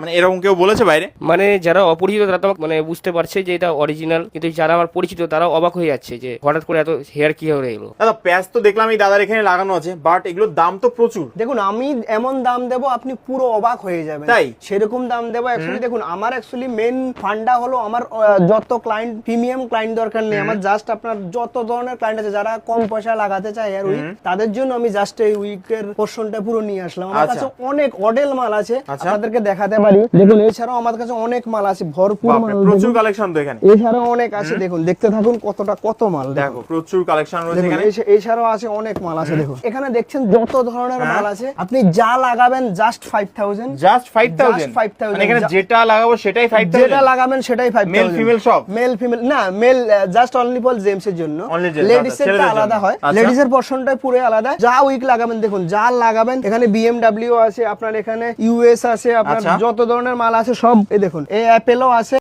মানে এরকম কেউ বলেছে বাইরে? মানে যারা অপরিচিত তারা তো মানে বুঝতে পারছে যে এটা অরিজিনাল কিন্তু যারা আমার পরিচিত তারা অবাক হয়ে যাচ্ছে যে হঠাৎ করে এত হেয়ার কি হয়ে এলো? দাদা প্যাচ তো দেখলাম এই দাদার এখানে লাগানো আছে বাট এগুলোর দাম তো প্রচুর। দেখুন আমি এমন দাম দেব আপনি পুরো অবাক হয়ে যাবেন। তাই? সেরকম দাম দেবো অ্যাকচুয়ালি দেখুন আমার অ্যাকচুয়ালি মেন ফান্ডা হলো আমার যত ক্লায়েন্ট প্রিমিয়াম ক্লায়েন্ট দরকার নেই আমার জাস্ট আপনার যত ধরনের ক্লায়েন্ট আছে যারা কম পয়সা লাগাতে চায় আর উইক তাদের জন্য আমি জাস্ট এই উইকের পোর্শনটা পুরো নিয়ে আসলাম। আমার আচ্ছা। কাছে অনেক অডেল মাল আছে আচ্ছা। আপনাদেরকে দেখাতে পারি। দেখুন এছাড়াও আমার কাছে অনেক মাল আছে ভরপুর মাল প্রচুর কালেকশন তো এখানে। এছাড়াও অনেক আছে দেখুন দেখতে থাকুন কতটা কত মাল দেখো প্রচুর কালেকশন রয়েছে এখানে। এছাড়াও আছে অনেক মাল আছে দেখুন। এখানে দেখছেন যত ধরনের হ্যাঁ। মাল আছে আপনি যা লাগাবেন just five thousand just five thousand 5,000 মানে এখানে যেটা লাগাবো সেটাই ফাইভ যেটা লাগাবেন সেটাই ফাইভ Male, female সব? মেল ফিমেল না male just only for gents এর জন্য। লেডিস আচ্ছা, এর আলাদা হয়। লেডিস এর পোর্শনটা পুরো আলাদা। যা উইক লাগাবেন দেখুন যা লাগাবেন এখানে বিএমডব্লিউ আছে আপনার এখানে ইউএস আছে আপনার। যত ধরনের মাল আছে সব এই দেখুন এই অ্যাপেলও আছে।